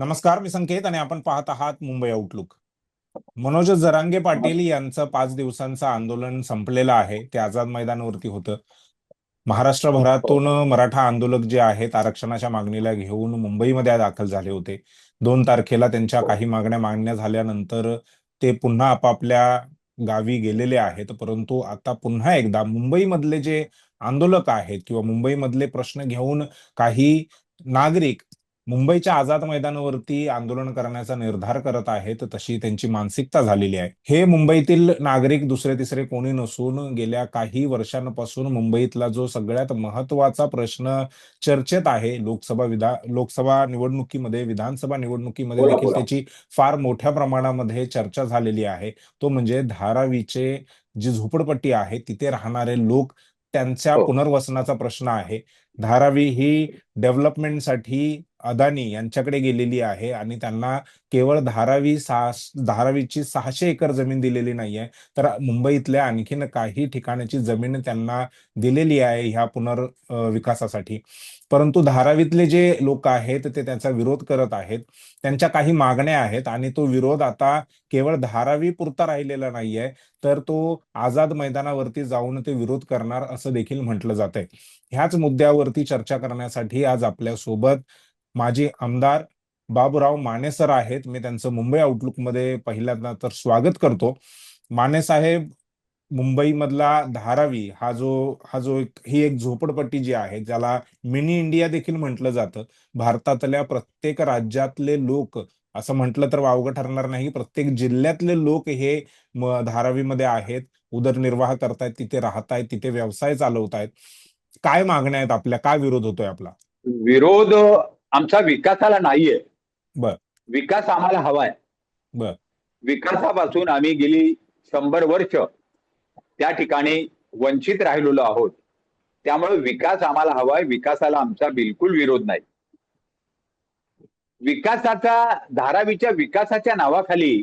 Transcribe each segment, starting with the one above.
नमस्कार मी संकेत आणि आपण पाहत आहात मुंबई आउटलुक मनोज जरांगे पाटील यांचं पाच दिवसांचं आंदोलन संपलेलं आहे. ते आझाद मैदानावरती होतं. महाराष्ट्रभरातून मराठा आंदोलक जे आहेत आरक्षणाच्या मागणीला घेऊन मुंबईमध्ये दाखल झाले होते. दोन तारखेला त्यांच्या काही मागण्या मान्य झाल्यानंतर ते पुन्हा आपापल्या गावी गेलेले आहेत. परंतु आता पुन्हा एकदा मुंबईमधले जे आंदोलक आहेत किंवा मुंबईमधले प्रश्न घेऊन काही नागरिक मुंबईच्या आझाद मैदानावरती आंदोलन करण्याचा निर्धार करत आहेत तशी त्यांची मानसिकता झालेली आहे हे मुंबईतील नागरिक दुसरे तिसरे कोणी नसून गेल्या काही वर्षांपासून मुंबईतला जो सगळ्यात महत्त्वाचा प्रश्न चर्चेत आहे लोकसभा विधा लोकसभा निवडणुकीमध्ये विधानसभा निवडणुकीमध्ये देखील. त्याची फार मोठ्या प्रमाणामध्ये चर्चा झालेली आहे तो म्हणजे धारावीचे जी झोपडपट्टी आहे तिथे राहणारे लोक त्यांच्या हो. पुनर्वसनाचा प्रश्न आहे धारावी ही डेव्हलपमेंटसाठी अदानी यांच्याकडे गेलेली आहे आणि त्यांना केवळ धारावी सहा धारावीची सहाशे एकर जमीन दिलेली नाहीये. तर मुंबईतल्या आणखीन काही ठिकाणाची जमीन त्यांना दिलेली आहे ह्या पुनर् विकासासाठी परंतु धारावीतले जे लोक आहेत ते त्याचा विरोध करत आहेत. त्यांच्या काही मागण्या आहेत आणि तो विरोध आता केवळ धारावी पुरता राहिलेला नाहीये तर तो आझाद मैदानावरती जाऊन ते विरोध करणार असं देखील म्हटलं जात आहे ह्याच मुद्द्यावरती चर्चा करण्यासाठी आज आपल्यासोबत माजी आमदार बाबूराव मानेसर आहेत. मी त्यांचं मुंबई आउटलुकमध्ये पहिल्यांदा तर स्वागत करतो. मानेसाहेब मुंबईमधला धारावी हा जो हा जो एक ही एक झोपडपट्टी जी आहे ज्याला मिनी इंडिया देखील म्हटलं जातं. भारतातल्या प्रत्येक राज्यातले लोक असं म्हटलं तर वावगं ठरणार नाही. प्रत्येक जिल्ह्यातले लोक हे धारावीमध्ये आहेत. उदरनिर्वाह करतायत तिथे राहतायत तिथे व्यवसाय चालवतायत. काय मागण्या आहेत आपल्या? काय विरोध होतोय आपला? विरोध आमचा विकासाला नाहीये. विकास आम्हाला हवाय. विकासापासून आम्ही गेली शंभर वर्ष त्या ठिकाणी वंचित राहिलेलो आहोत. त्यामुळे विकास आम्हाला हवाय. विकासाला आमचा बिलकुल विरोध नाही. विकासाचा धारावीच्या विकासाच्या नावाखाली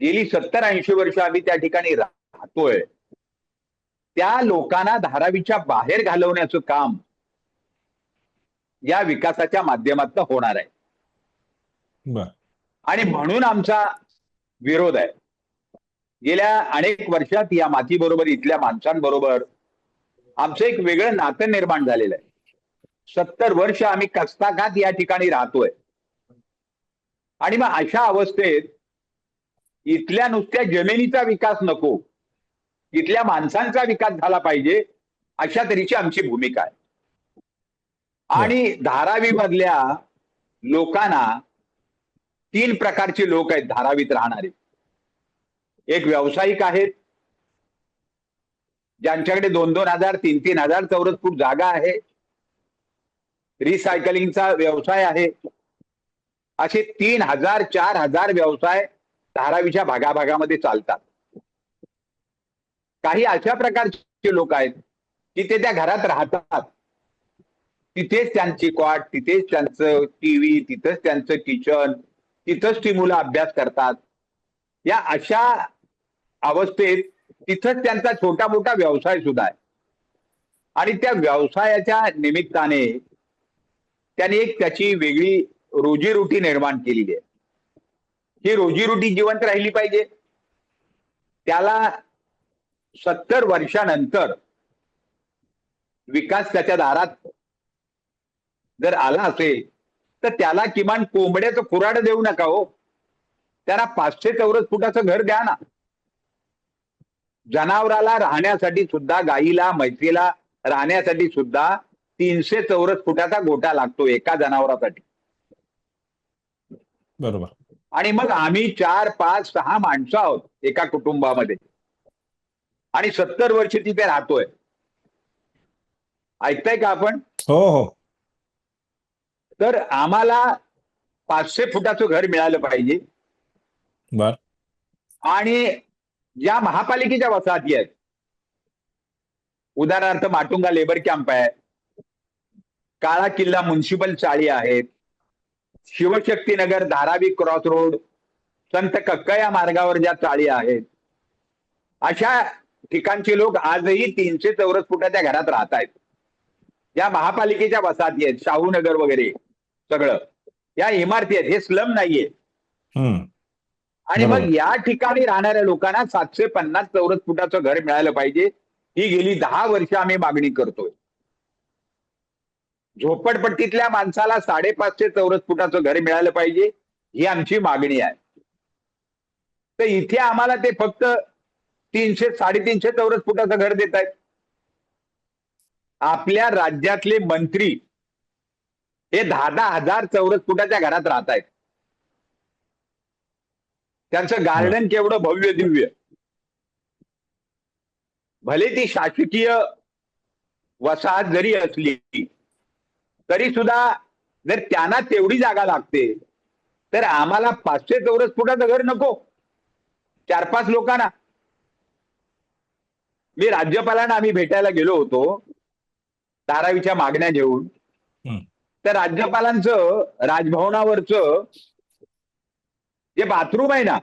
गेली सत्तर ऐंशी वर्ष आम्ही त्या ठिकाणी राहतोय. त्या लोकांना धारावीच्या बाहेर घालवण्याचं काम या विकासाच्या माध्यमातून होणार आहे. आणि म्हणून आमचा विरोध आहे. गेल्या अनेक वर्षात या मातीबरोबर इथल्या माणसांबरोबर आमचं एक वेगळं नातं निर्माण झालेलं आहे. सत्तर वर्ष आम्ही कस्ताघात या ठिकाणी राहतोय. आणि मग अशा अवस्थेत इथल्या नुसत्या जमिनीचा विकास नको इथल्या माणसांचा विकास झाला पाहिजे अशा तऱ्हेची आमची भूमिका आहे. हो. आणि धारावी मधल्या लोकांना तीन प्रकारचे लोक आहेत धारावीत राहणारे. एक व्यावसायिक आहेत ज्यांच्याकडे दोन दोन हजार तीन तीन हजार चौरस फूट जागा आहे. रिसायकलिंगचा व्यवसाय आहे. असे तीन हजार चार हजार व्यवसाय धारावीच्या भागाभागामध्ये चालतात. काही अशा प्रकारचे लोक आहेत की ते त्या घरात राहतात. तिथेच त्यांची क्वाट तिथेच त्यांचं टीव्ही तिथंच त्यांचं किचन तिथंच ती मुलं अभ्यास करतात. या अशा अवस्थेत तिथंच त्यांचा छोटा मोठा व्यवसाय सुद्धा आहे. आणि त्या व्यवसायाच्या निमित्ताने त्याने एक त्याची वेगळी रोजीरोटी निर्माण केलेली आहे. ही रोजीरोटी जिवंत राहिली पाहिजे. त्याला सत्तर वर्षानंतर विकास त्याच्या दारात जर आला असेल तर त्याला किमान कोंबड्याचं खुराड देऊ नका हो. त्याला पाचशे चौरस फुटाचं घर द्या ना. जनावराला राहण्यासाठी सुद्धा गाईला म्हैसीला राहण्यासाठी सुद्धा तीनशे चौरस फुटाचा गोटा लागतो एका जनावरासाठी. बरोबर. आणि मग आम्ही चार पाच सहा माणसं आहोत एका कुटुंबामध्ये. आणि सत्तर वर्ष तिथे राहतोय. ऐकताय का आपण? हो हो. तर आम्हाला पाचशे फुटाचं घर मिळालं पाहिजे. बर. आणि ज्या महापालिकेच्या वसाहती आहेत उदाहरणार्थ माटुंगा लेबर कॅम्प आहे काळा किल्ला म्युन्सिपल चाळी आहेत शिवशक्तीनगर धारावी क्रॉस रोड संत कक्कया मार्गावर ज्या चाळी आहेत अशा ठिकाणचे लोक आजही तीनशे चौरस फुटाच्या घरात राहत आहेत. या महापालिकेच्या वसाहती आहेत शाहूनगर वगैरे सगळं. या इमारती आहेत हे स्लम नाहीये. हम्म. आणि. मग या ठिकाणी राहणाऱ्या लोकांना सातशे पन्नास चौरस फुटाचं घर मिळालं पाहिजे. ही गेली दहा वर्ष आम्ही मागणी करतोय. झोपडपट्टीतल्या माणसाला साडेपाचशे चौरस फुटाचं घर मिळालं पाहिजे ही आमची मागणी आहे. तर इथे आम्हाला ते फक्त तीनशे साडेतीनशे चौरस फुटाचं घर देत आहेत आपल्या राज्यातले मंत्री हे दहा दहा हजार चौरस फुटाच्या घरात राहत आहेत त्यांचं गार्डन केवढं भव्य दिव्य भले ती शासकीय वसाहत जरी असली तरी सुद्धा जर त्यांना तेवढी जागा लागते तर आम्हाला पाचशे चौरस फुटाचं घर नको. चार पाच लोकांना. मी राज्यपालांना आम्ही भेटायला गेलो होतो धारावीच्या मागण्या घेऊन. त्या तर राज्यपालांचं राजभवनावरचं जे बाथरूम आहे ना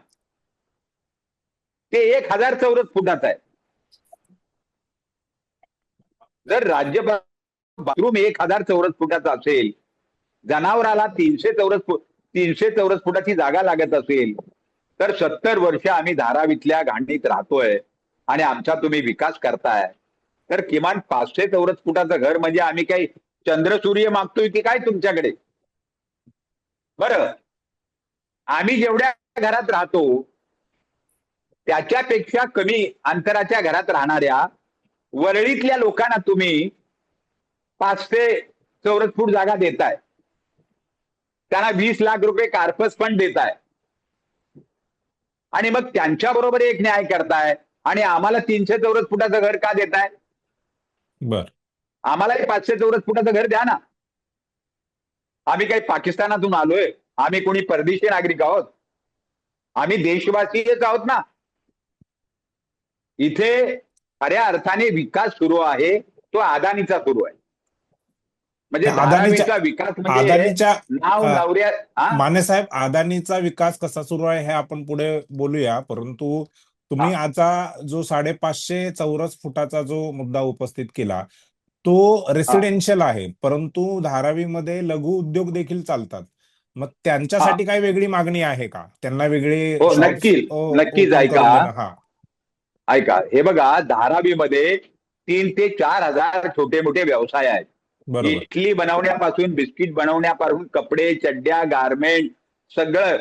ते एक हजार चौरस फुटाचं आहे. जर राज्यपाल बाथरूम एक हजार चौरस फुटाचा असेल जनावराला तीनशे चौरस फुट तीनशे चौरस फुटाची जागा लागत असेल तर सत्तर वर्ष आम्ही धारावीतल्या घाणीत राहतोय आणि आमचा तुम्ही विकास करताय. तर किमान पाचशे चौरस फुटाचं घर म्हणजे आम्ही काही चंद्र सूर्य मागतोय की काय तुमच्याकडे? बर. आम्ही जेवढ्या घरात राहतो त्याच्यापेक्षा कमी अंतराच्या घरात राहणाऱ्या वरळीतल्या लोकांना तुम्ही पाचशे चौरस फूट जागा देताय. त्यांना वीस लाख रुपये कार्पस फंड देताय. आणि मग त्यांच्या बरोबर एक न्याय करताय आणि आम्हाला तीनशे चौरस फुटाचं घर का देताय? बर. आम्हालाही पाचशे चौरस फुटाचं घर द्या ना. आम्ही काही पाकिस्तानातून आलोय. आम्ही कोणी परदेशी नागरिक आहोत. आम्ही देशवासीच आहोत ना. इथे खऱ्या अर्थाने विकास सुरू आहे. तो अदानीचा सुरू आहे. म्हणजे धारावीचा विकास म्हणजे अदानीच्या नाव नवऱ्या? माने साहेब अदानीचा विकास कसा सुरू आहे हे आपण पुढे बोलूया. परंतु तुम्ही आता जो साडेपाचशे चौरस फुटाचा जो मुद्दा उपस्थित केला तो रेसिडेन्शियल आहे परंतु धारावीमध्ये लघु उद्योग देखील चालतात. मग त्यांच्यासाठी काही वेगळी मागणी आहे का? त्यांना वेगळे हो, नक्की- अ, नक्कीच open ऐका. हा. ऐका हे बघा धारावीमध्ये तीन ते चार हजार छोटे मोठे व्यवसाय आहेत. इडली बनवण्यापासून बिस्किट बनवण्यापासून कपडे चड्ड्या गारमेंट सगळं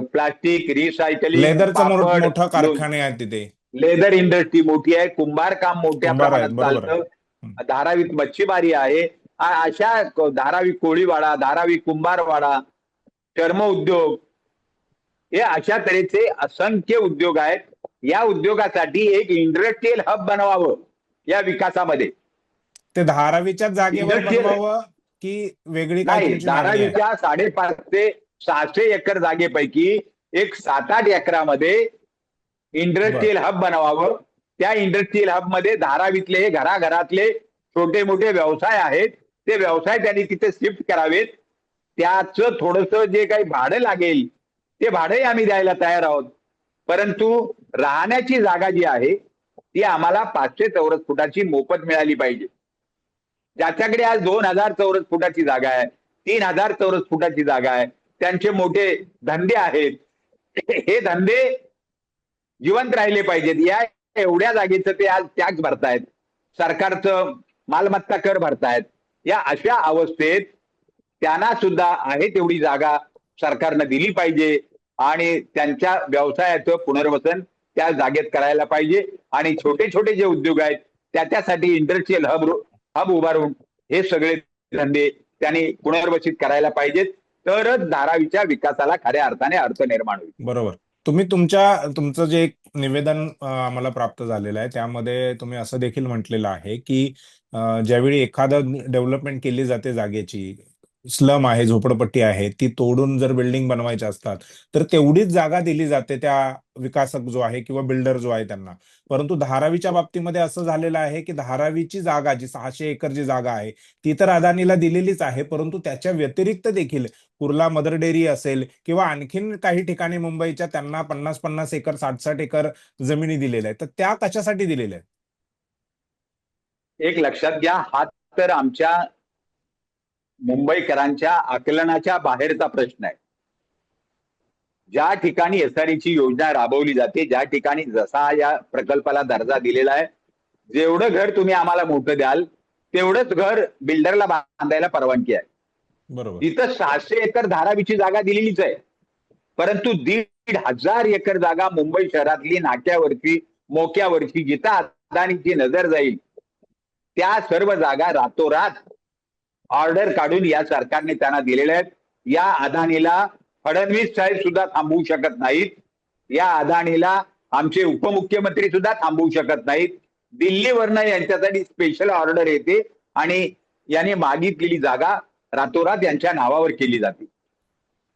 प्लास्टिक रिसायकलिंग लेदरचा पापड, मोठा कारखाने आहेत तिथे. लेदर इंडस्ट्री मोठी आहे कुंभार काम मोठ्या प्रमाणात आहे. चालतं. धारावीत मच्छीमारी आहे. अशा धारावी कोळीवाडा धारावी कुंभारवाडा चर्म उद्योग हे अशा तऱ्हेचे असंख्य उद्योग आहेत. या उद्योगासाठी एक इंडस्ट्रियल हब बनवावं या विकासामध्ये. ते धारावीच्या जागेवर की वेगळी काय नाही? धारावीच्या साडेपाच ते सहाशे एकर जागेपैकी एक सात आठ एकरामध्ये इंडस्ट्रियल हब बनवावं. त्या इंडस्ट्रियल हबमध्ये धारावीतले हे घराघरातले छोटे मोठे व्यवसाय आहेत. ते व्यवसाय त्यांनी तिथे शिफ्ट करावेत. त्याचं थोडस जे काही भाडं लागेल ते भाडंही आम्ही द्यायला तयार आहोत. परंतु राहण्याची जागा जी आहे ती आम्हाला पाचशे चौरस फुटाची मोफत मिळाली पाहिजे. ज्याच्याकडे आज दोन हजार चौरस फुटाची जागा आहे तीन हजार चौरस फुटाची जागा आहे. त्यांचे मोठे धंदे आहेत. हे धंदे जिवंत राहिले पाहिजेत. या एवढ्या जागेचं ते आज टॅक्स भरतायत. सरकारचं मालमत्ता कर भरतायत. या अशा अवस्थेत त्यांना सुद्धा आहे तेवढी जागा सरकारनं दिली पाहिजे आणि त्यांच्या व्यवसायाचं पुनर्वसन त्या जागेत करायला पाहिजे आणि छोटे छोटे जे उद्योग आहेत त्याच्यासाठी इंडस्ट्रियल हब हब उभारून हे सगळे धंदे त्यांनी पुनर्वसित करायला पाहिजेत. तरच धारावीच्या विकासाला खऱ्या अर्थाने अर्थ निर्माण होईल. बरोबर. तुम्ही तुमच्या तुमचं जे एक निवेदन आम्हाला प्राप्त झालेलं आहे त्यामध्ये तुम्ही असं देखील म्हटलेलं आहे की ज्यावेळी एखादं डेव्हलपमेंट केली जाते जागेची स्लम आहे झोपडपट्टी आहे ती तोडून जर बिल्डिंग बनवायच्या असतात तर तेवढीच जागा दिली जाते त्या विकासक जो आहे किंवा बिल्डर जो आहे त्यांना. परंतु धारावीच्या बाबतीमध्ये असं झालेलं आहे की धारावीची जागा जी सहाशे एकर जी जागा आहे ती तर अदानीला दिलेलीच आहे परंतु त्याच्या व्यतिरिक्त देखील कुर्ला मदर डेअरी असेल किंवा आणखीन काही ठिकाणी मुंबईच्या त्यांना पन्नास पन्नास एकर साठ साठ एकर जमिनी दिलेल्या आहेत. तर त्या कशासाठी दिलेल्या आहेत? एक लक्षात घ्या हा तर आमच्या मुंबईकरांच्या आकलनाच्या बाहेरचा प्रश्न आहे. ज्या ठिकाणी एसआरईची योजना राबवली जाते ज्या ठिकाणी जसा या प्रकल्पाला दर्जा दिलेला आहे जेवढं घर तुम्ही आम्हाला मोठं द्याल तेवढंच घर बिल्डरला बांधायला परवानगी आहे. बरोबर. तिथं सहाशे एकर धारावीची जागा दिलेलीच आहे. परंतु दीड हजार एकर जागा मुंबई शहरातली नाक्यावरची मोक्यावरची जिथं अदानीची नजर जाईल त्या सर्व जागा रातोरात ऑर्डर काढून या सरकारने त्यांना दिलेल्या आहेत. या अदानीला फडणवीस साहेब सुद्धा थांबवू शकत नाहीत. या अदानीला आमचे उपमुख्यमंत्री सुद्धा थांबवू शकत नाहीत. दिल्लीवरनं यांच्यासाठी स्पेशल ऑर्डर येते आणि याने मागितलेली जागा रातोरात यांच्या नावावर केली जाते.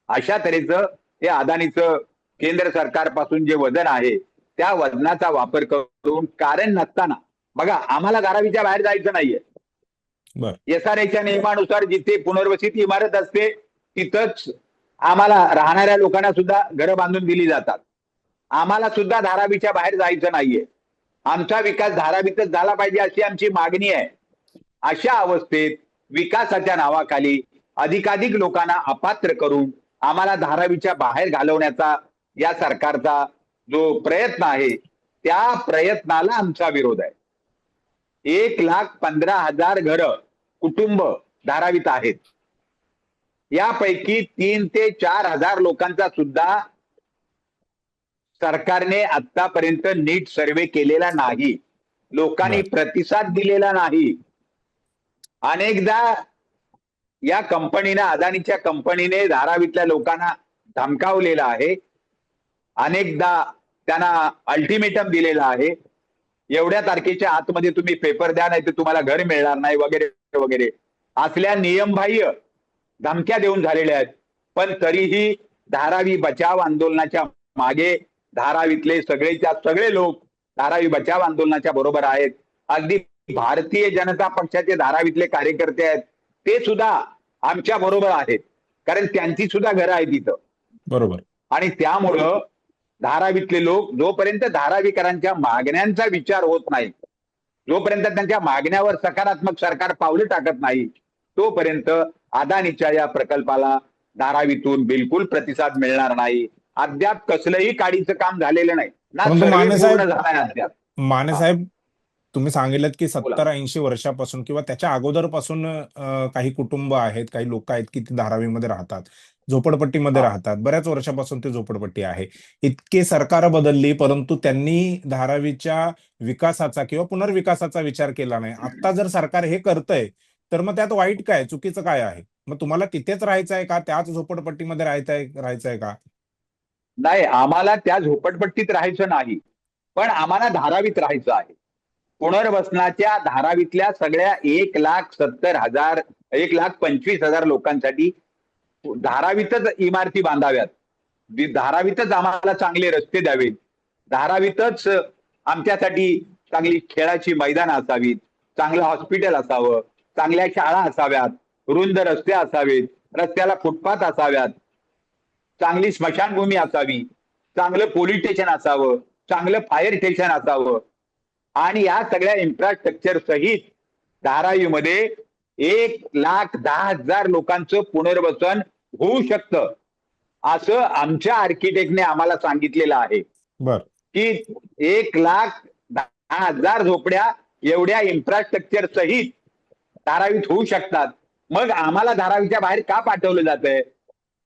अशा तऱ्हेचं हे अदानीचं केंद्र सरकारपासून जे वजन आहे त्या वजनाचा वापर करून कारण नसताना बघा आम्हाला गारावीच्या बाहेर जायचं नाहीये. एसआरएच्या नियमानुसार जिथे पुनर्वसित इमारत असते तिथंच आम्हाला राहणाऱ्या लोकांना सुद्धा घरं बांधून दिली जातात. आम्हाला सुद्धा धारावीच्या बाहेर जायचं नाहीये. आमचा विकास धारावीतच झाला पाहिजे अशी आमची मागणी आहे. अशा अवस्थेत विकासाच्या नावाखाली अधिकाधिक लोकांना अपात्र करून आम्हाला धारावीच्या बाहेर घालवण्याचा या सरकारचा जो प्रयत्न आहे त्या प्रयत्नाला आमचा विरोध आहे. एक लाख पंधरा हजार घरं कुटुंब धारावीत आहेत. यापैकी तीन ते चार हजार लोकांचा सुद्धा सरकारने आतापर्यंत नीट सर्वे केलेला नाही. लोकांनी. प्रतिसाद दिलेला नाही. अनेकदा या कंपनीनं अदानीच्या कंपनीने धारावीतल्या लोकांना धमकावलेलं आहे. अनेकदा त्यांना अल्टिमेटम दिलेला आहे. एवढ्या तारखेच्या आतमध्ये तुम्ही पेपर द्या नाही तर तुम्हाला घर मिळणार नाही वगैरे. वगैरे. असल्या नियमबाह्य धमक्या देऊन झालेल्या आहेत. पण तरीही धारावी बचाव आंदोलनाच्या मागे धारावीतले सगळेच्या सगळे लोक धारावी बचाव आंदोलनाच्या बरोबर आहेत. अगदी भारतीय जनता पक्षाचे धारावीतले कार्यकर्ते आहेत. ते सुद्धा आमच्या बरोबर आहेत. कारण त्यांची सुद्धा घरं आहेत तिथं बरोबर. आणि त्यामुळं धारावीतले लोक जोपर्यंत धारावीकरांच्या मागण्यांचा विचार होत नाही जोपर्यंत त्यांच्या मागण्यावर सकारात्मक सरकार पावलं टाकत नाही तोपर्यंत अदानीच्या या प्रकल्पाला धारावीतून बिलकुल प्रतिसाद मिळणार नाही. अद्याप कसलंही काडीचं काम झालेलं नाही. ना माने साहेब- तुम्ही सांगितलं की. सत्तर ऐंशी वर्षापासून किंवा त्याच्या अगोदरपासून काही कुटुंब आहेत काही लोक आहेत की ती धारावीमध्ये राहतात. झोपडपट्टीमध्ये. राहतात. बऱ्याच वर्षापासून ती झोपडपट्टी आहे. इतके सरकार बदलली परंतु त्यांनी धारावीच्या विकासाचा किंवा पुनर्विकासाचा विचार केला नाही. आता जर सरकार हे करतंय तर मग त्यात वाईट काय? चुकीचं काय आहे? मग तुम्हाला तिथेच राहायचं आहे का? त्याच झोपडपट्टीमध्ये राहायचंय राहायचंय का? नाही आम्हाला त्या झोपडपट्टीत राहायचं नाही. पण आम्हाला धारावीत राहायचं आहे. पुनर्वसनाच्या धारावीतल्या सगळ्या एक लाख सत्तर हजार एक लाख पंचवीस हजार लोकांसाठी धारावीतच इमारती बांधाव्यात. धारावीतच आम्हाला चांगले रस्ते द्यावेत. धारावीतच आमच्यासाठी चांगली खेळाची मैदान असावीत. चांगलं हॉस्पिटल असावं. चांगल्या शाळा असाव्यात. रुंद रस्ते असावेत. रस्त्याला फुटपाथ असाव्यात. चांगली स्मशानभूमी असावी. चांगलं पोलीस स्टेशन असावं. चांगलं फायर स्टेशन असावं. आणि या सगळ्या इन्फ्रास्ट्रक्चर सहित धारावीमध्ये एक लाख दहा हजार लोकांचं पुनर्वसन होऊ शकतं. असं आमच्या आर्किटेक्टने आम्हाला सांगितलेलं आहे. की एक लाख दहा हजार झोपड्या एवढ्या इन्फ्रास्ट्रक्चर सहित धारावीत होऊ शकतात. मग आम्हाला धारावीच्या बाहेर का पाठवलं जातंय?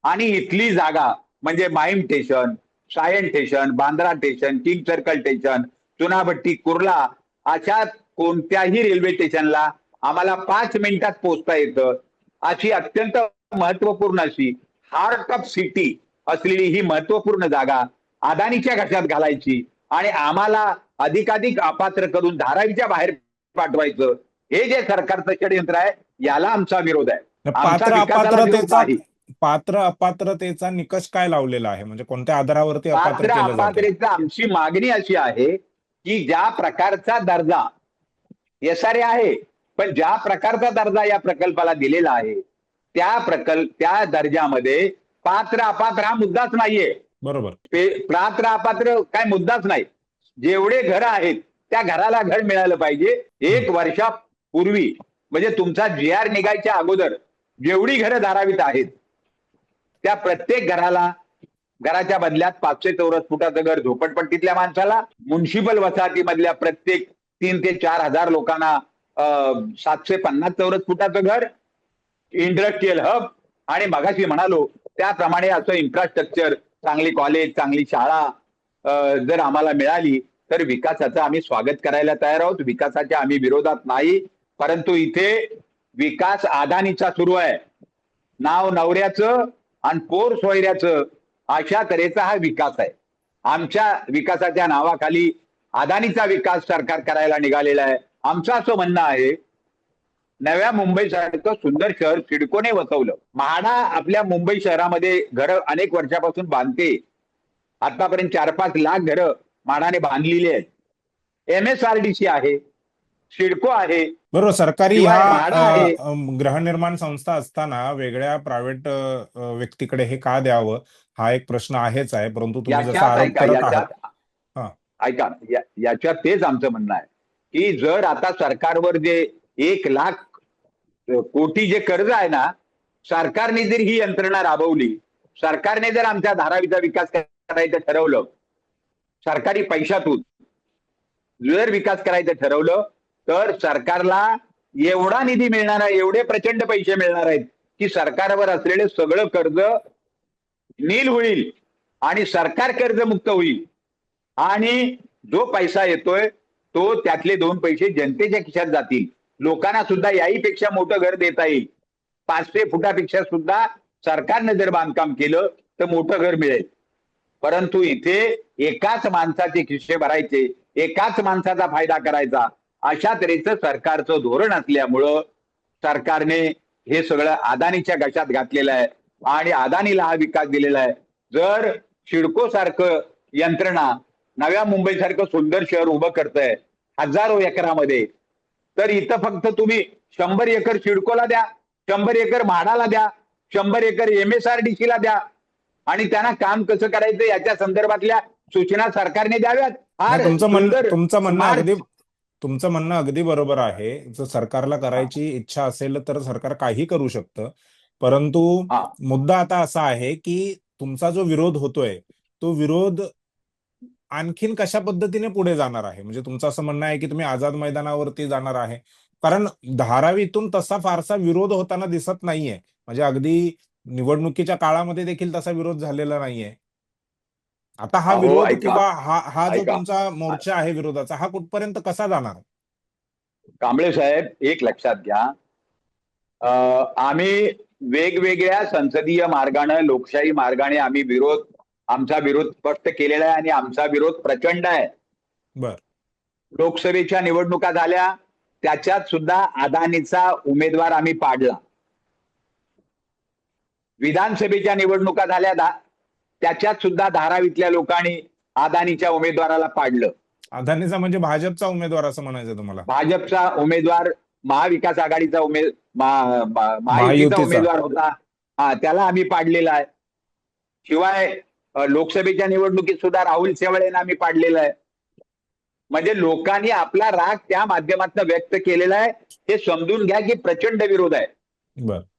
आणि इथली जागा म्हणजे Mahim station Sion station Bandra station King Circle station Chunabhatti Kurla अशा कोणत्याही रेल्वे स्टेशनला आम्हाला पाच मिनिटात पोहोचता येतं. अशी अत्यंत महत्त्वपूर्ण अशी हार्ट ऑफ सिटी असलेली ही महत्त्वपूर्ण जागा अदानीच्या घशात घालायची आणि आम्हाला अधिकाधिक अपात्र करून धारावीच्या बाहेर पाठवायचं. हे जे सरकारचं षडयंत्र आहे याला आमचा विरोध आहे. पात्र अपात्रतेचा. पात्र अपात्रतेचा निकष काय लावलेला आहे? म्हणजे कोणत्या आधारावरती अपात्र पात्र अपात्रेचा आमची मागणी अशी आहे की ज्या प्रकारचा दर्जा एसआरए आहे पण ज्या प्रकारचा दर्जा या प्रकल्पाला दिलेला आहे त्या प्रकल्प त्या दर्जामध्ये पात्र अपात्र हा मुद्दाच नाहीये. बरोबर. पात्र अपात्र काय मुद्दाच नाही. जेवढे घर आहेत त्या घराला घर मिळालं पाहिजे. एक वर्षापूर्वी म्हणजे तुमचा जी आर निघायच्या अगोदर जेवढी घरं धारावीत आहेत त्या प्रत्येक घराला घराच्या बदल्यात पाचशे चौरस फुटाचं घर झोपडपट्टीतल्या माणसाला म्युन्सिपल वसाहतीमधल्या प्रत्येक तीन ते चार हजार लोकांना सातशे पन्नास चौरस फुटाचं घर इंडस्ट्रीयल हब आणि मगाशी म्हणालो त्याप्रमाणे असं इन्फ्रास्ट्रक्चर चांगली कॉलेज चांगली शाळा अं, जर आम्हाला मिळाली तर विकासाचं आम्ही स्वागत करायला तयार आहोत. विकासाच्या आम्ही विरोधात नाही परंतु इथे विकास आदानीचा सुरू आहे. नाव नवऱ्याचं आणि पोर सोयऱ्याचं अशा तऱ्हेचा हा विकास आहे. आमच्या विकासाच्या नावाखाली अदानीचा विकास सरकार करायला निघालेला आहे. आमचं असं म्हणणं आहे नव्या मुंबई सारखं सुंदर शहर सिडकोने वसवलं. म्हाडा आपल्या मुंबई शहरामध्ये घरं अनेक वर्षापासून बांधते. आतापर्यंत चार पाच लाख घरं म्हाडाने बांधलेली आहेत. M S R D C आहे सिडको आहे. बरोबर सरकारी ह्या गृहनिर्माण संस्था असताना वेगळ्या प्रायव्हेट व्यक्तीकडे हे का द्यावं? हा एक प्रश्न आहेच आहे परंतु तुम्ही जसा याच्यात आरोप ऐका करत आहात. याच्यात. ऐका या- याच्यात तेच आमचं म्हणणं आहे. की जर आता सरकारवर जे एक लाख कोटी जे कर्ज आहे ना सरकारने जर ही यंत्रणा राबवली सरकारने जर आमच्या धारावीचा विकास करायचं ठरवलं सरकारी पैशातून जर विकास करायचं ठरवलं तर सरकारला एवढा निधी मिळणार आहे एवढे प्रचंड पैसे मिळणार आहेत की सरकारवर असलेले सगळं कर्ज नील होईल आणि सरकार कर्जमुक्त होईल. आणि जो पैसा येतोय तो त्यातले दोन पैसे जनतेच्या खिशात जातील. लोकांना सुद्धा याहीपेक्षा मोठं घर देता येईल. पाचशे फुटापेक्षा सुद्धा सरकारने जर बांधकाम केलं तर मोठं घर मिळेल. परंतु इथे एकाच माणसाचे खिस्से भरायचे एकाच माणसाचा फायदा करायचा अशा तऱ्हेचं सरकारचं धोरण असल्यामुळं सरकारने हे सगळं अदानीच्या गशात घातलेलं आहे आणि अदानीला हा विकास दिलेला आहे. जर शिडको सारखं यंत्रणा नव्या मुंबई सारखं सुंदर शहर उभं करतंय हजारो एकरामध्ये. तर इथं फक्त तुम्ही शंभर एकर सिडकोला द्या शंभर एकर म्हाडाला द्या शंभर एकर एमएसआरडीसी ला द्या. आणि त्यांना काम कसं करायचं याच्या संदर्भातल्या सूचना सरकारने द्याव्यात. तुमचं म्हणणं तुमचं म्हणणं अगदी तुमचं म्हणणं अगदी बरोबर आहे. जर सरकारला करायची इच्छा असेल तर सरकार काही करू शकतं. परंतु. मुद्दा आता असा आहे की तुमचा जो विरोध होतोय तो विरोध आणखीन कशा पद्धतीने पुढे जाणार आहे? म्हणजे तुमचं असं म्हणणं आहे की तुम्ही आझाद मैदानावरती जाणार आहे. कारण धारावीतून तसा फारसा विरोध होताना दिसत नाहीये. म्हणजे अगदी निवडणुकीच्या काळामध्ये देखील तसा विरोध झालेला नाहीये. आता हा विरोध. किंवा हा हा जो. तुमचा मोर्चा आहे विरोधाचा हा कुठपर्यंत कसा जाणार? कांबळे साहेब एक लक्षात घ्या. आम्ही वेगवेगळ्या संसदीय मार्गाने लोकशाही मार्गाने आम्ही विरोध आमचा विरोध स्पष्ट केलेला आहे आणि आमचा विरोध प्रचंड आहे. बर. लोकसभेच्या निवडणुका झाल्या त्याच्यात सुद्धा अदानीचा उमेदवार आम्ही पाडला. विधानसभेच्या निवडणुका झाल्या त्याच्यात सुद्धा धारावीतल्या लोकांनी अदानीच्या उमेदवाराला पाडलं. अदानीचा म्हणजे भाजपचा उमेदवार असं म्हणायचं तुम्हाला? भाजपचा उमेदवार महाविकास आघाडीचा उमेद महा- महा- महायुतीचा. उमेदवार होता. हा त्याला आम्ही पाडलेला आहे. शिवाय लोकसभेच्या निवडणुकीत सुद्धा राहुल शेवाळेंना आम्ही पाडलेलं आहे. म्हणजे लोकांनी आपला राग त्या माध्यमातून व्यक्त केलेला आहे. हे समजून घ्या की प्रचंड विरोध आहे.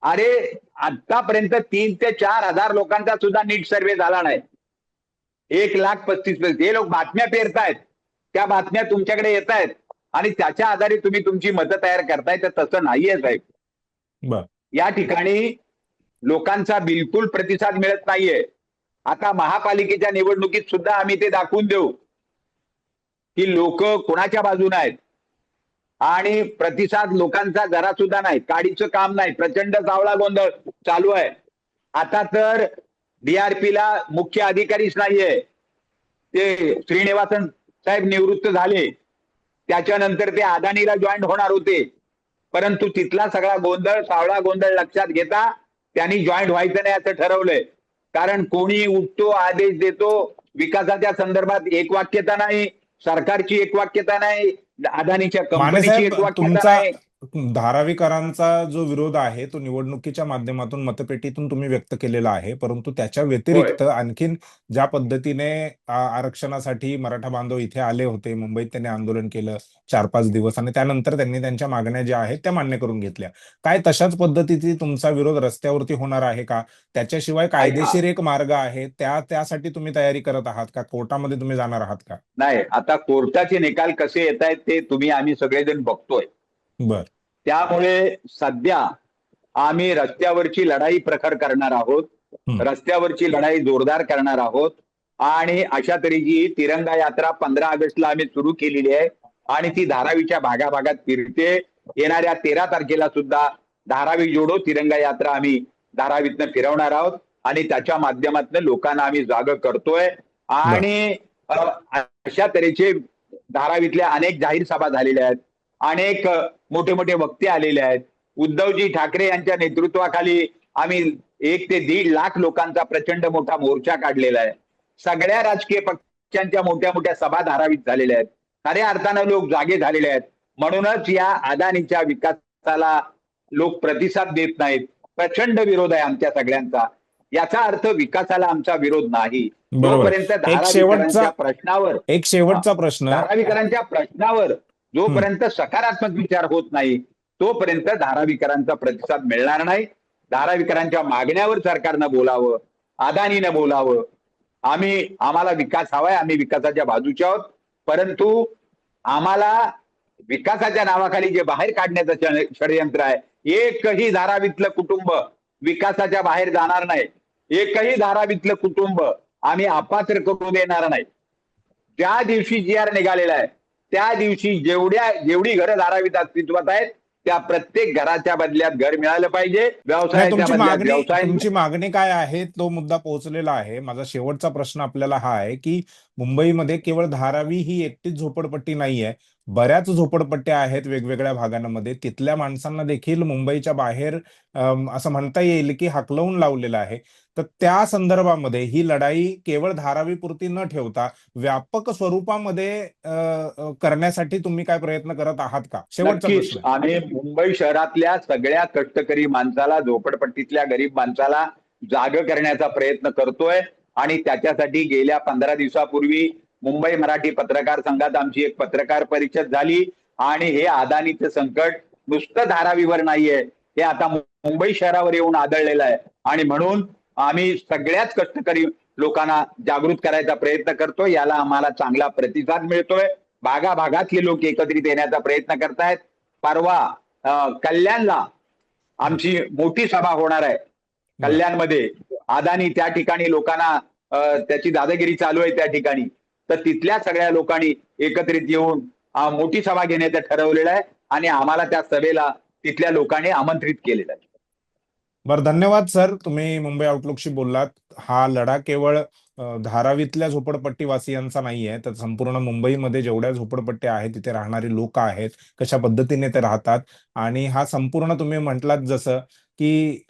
अरे आतापर्यंत तीन ते चार हजार लोकांचा सुद्धा नीट सर्वे झाला नाही. एक लाख पस्तीस हे लोक बातम्या पेरतायत. त्या बातम्या तुमच्याकडे येत आहेत आणि त्याच्या आधारे तुम्ही तुमची मतं तयार करताय. तर तसं नाहीये साहेब. या ठिकाणी लोकांचा बिलकुल प्रतिसाद मिळत नाहीये. आता महापालिकेच्या निवडणुकीत सुद्धा आम्ही ते दाखवून देऊ. की लोक कोणाच्या बाजूने आहेत? आणि प्रतिसाद लोकांचा जरा सुद्धा नाही. काडीचं काम नाही. प्रचंड सावळा गोंधळ चालू आहे. आता तर डीआरपीला ला मुख्य अधिकारीच नाहीये. ते श्रीनिवासन साहेब निवृत्त झाले. त्याच्यानंतर ते अदानीला जॉईन होणार होते. परंतु तिथला सगळा गोंधळ सावळा गोंधळ लक्षात घेता त्यांनी जॉईंट व्हायचं नाही असं ठरवलंय. कारण कोणी उठतो आदेश देतो विकासाच्या संदर्भात एक वाक्यता नाही सरकारची एक वाक्यता नाही अदानीच्या कंपनीची एक साहेब वाक्यता तुमचा नाही. धारावीकरांचा जो विरोध आहे तो निवडणुकीच्या माध्यमातून मतपेटीतून तुम्ही व्यक्त केलेला आहे. परंतु त्याच्या व्यतिरिक्त आणखीन ज्या पद्धतीने आरक्षणासाठी मराठा बांधव इथे आले होते मुंबईत त्यांनी आंदोलन केलं चार पाच दिवस आणि त्यानंतर त्यांनी त्यांच्या मागण्या ज्या आहेत त्या मान्य करून घेतल्या. काय तशाच पद्धतीची तुमचा विरोध रस्त्यावरती होणार आहे का? त्याच्याशिवाय कायदेशीर एक मार्ग आहे त्या त्यासाठी तुम्ही तयारी करत आहात का? कोर्टामध्ये तुम्ही जाणार आहात का? नाही आता कोर्टाचे निकाल कसे येत आहेत ते तुम्ही आम्ही सगळेजण बघतोय. बर. त्यामुळे सध्या आम्ही रस्त्यावरची लढाई प्रखर करणार आहोत. रस्त्यावरची लढाई जोरदार करणार आहोत. आणि अशा तऱ्हेची तिरंगा यात्रा पंधरा ऑगस्टला आम्ही सुरू केलेली आहे. आणि ती धारावीच्या भागाभागात फिरते. येणाऱ्या तेरा तारखेला सुद्धा धारावी जोडो तिरंगा यात्रा आम्ही धारावीतनं फिरवणार आहोत. आणि त्याच्या माध्यमातून लोकांना आम्ही जाग करतोय. आणि अशा तऱ्हेचे धारावीतल्या अनेक जाहीर सभा झालेल्या आहेत. अनेक मोठे मोठे वक्ते आलेले आहेत. उद्धवजी ठाकरे यांच्या नेतृत्वाखाली आम्ही एक ते दीड लाख लोकांचा प्रचंड मोठा मोर्चा काढलेला आहे. सगळ्या राजकीय पक्षांच्या मोठ्या मोठ्या सभा धारावीत झालेल्या आहेत. खऱ्या अर्थानं लोक जागे झालेले आहेत. म्हणूनच या अदानीच्या विकासाला लोक प्रतिसाद देत नाहीत. प्रचंड विरोध आहे आमच्या सगळ्यांचा. याचा अर्थ विकासाला आमचा विरोध नाही. धारावीकरांच्या प्रश्नावर एक शेवटचा प्रश्न धारावीकरांच्या प्रश्नावर जोपर्यंत सकारात्मक विचार होत नाही तोपर्यंत धारावीकरांचा प्रतिसाद मिळणार नाही. धारावीकरांच्या मागण्यावर सरकारनं बोलावं अदानीनं बोलावं. आम्ही आम्हाला विकास हवाय आम्ही विकासाच्या बाजूचे आहोत. परंतु आम्हाला विकासाच्या नावाखाली जे बाहेर काढण्याचं षड- षडयंत्र आहे एकही धारावीतलं कुटुंब विकासाच्या बाहेर जाणार नाही. एकही धारावीतलं कुटुंब आम्ही अपात्र करू देणार नाही. ज्या दिवशी जी आर निघालेला आहे त्या दिवशी जेवढ्या जेवढी घरं धारावीत अस्तित्वात आहेत त्या प्रत्येक घराच्या बदल्यात घर मिळालं पाहिजे. व्यवसाय तुमची मागणी काय आहे? तो मुद्दा पोहोचलेला आहे. माझा शेवटचा प्रश्न आपल्याला हा आहे की मुंबईमध्ये केवळ धारावी ही एकटीच झोपडपट्टी नाहीये. बऱ्याच झोपडपट्ट्या आहेत वेगवेगळ्या भागांमध्ये. तिथल्या माणसांना देखील मुंबईच्या बाहेर असं म्हणता येईल की हाकलवून लावलेलं आहे. तर त्या संदर्भामध्ये ही लढाई केवळ धारावीपुरती न ठेवता व्यापक स्वरूपामध्ये करण्यासाठी तुम्ही काय प्रयत्न करत आहात का? शेवटचा आम्ही मुंबई शहरातल्या सगळ्या कष्टकरी माणसाला झोपडपट्टीतल्या गरीब माणसाला जाग करण्याचा प्रयत्न करतोय आणि त्याच्यासाठी गेल्या पंधरा दिवसापूर्वी मुंबई मराठी पत्रकार संघात आमची एक पत्रकार परिषद झाली आणि हे अदानीचं संकट नुसतं धारावीवर नाहीये. हे आता मुंबई शहरावर येऊन आदळलेलं आहे. आणि म्हणून आम्ही सगळ्याच कष्टकरी लोकांना जागृत करायचा प्रयत्न करतोय. याला आम्हाला चांगला प्रतिसाद मिळतोय. भागा भागातले लोक एकत्रित येण्याचा प्रयत्न करतायत. परवा अं, कल्याणला आमची मोठी सभा होणार आहे. कल्याणमध्ये अदानी त्या ठिकाणी लोकांना त्याची दादागिरी चालू आहे त्या ठिकाणी. तर तिथल्या सगळ्या लोकांनी एकत्रित येऊन मोठी सभा घेण्याचं ठरवलेलं आहे आणि आम्हाला त्या सभेला तिथल्या लोकांनी आमंत्रित केलेलं आहे. बरं धन्यवाद सर. तुम्ही मुंबई आउटलुकशी बोललात. हा लढा केवळ धारावीतल्या झोपडपट्टीवासियांचा नाही आहे तर संपूर्ण मुंबईमध्ये जेवढ्या झोपडपट्ट्या आहेत तिथे राहणारी लोक आहेत कशा पद्धतीने ते राहतात? आणि हा संपूर्ण तुम्ही म्हटलात जसं की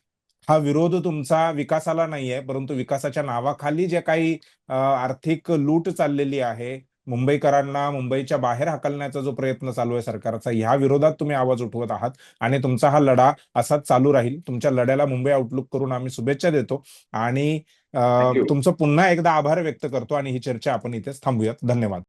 हा विरोध तुमचा विकासाला नाही आहे परंतु विकासाच्या नावाखाली जे काही आर्थिक लूट चाललेली आहे मुंबईकरांना मुंबईच्या बाहेर हाकलण्याचा जो प्रयत्न चालू आहे सरकारचा ह्या विरोधात तुम्ही आवाज उठवत आहात आणि तुमचा हा लढा असाच चालू राहील. तुमच्या लढ्याला मुंबई आउटलुक करून आम्ही शुभेच्छा देतो आणि. तुमचं पुन्हा एकदा आभार व्यक्त करतो आणि ही चर्चा आपण इथेच थांबूयात. धन्यवाद.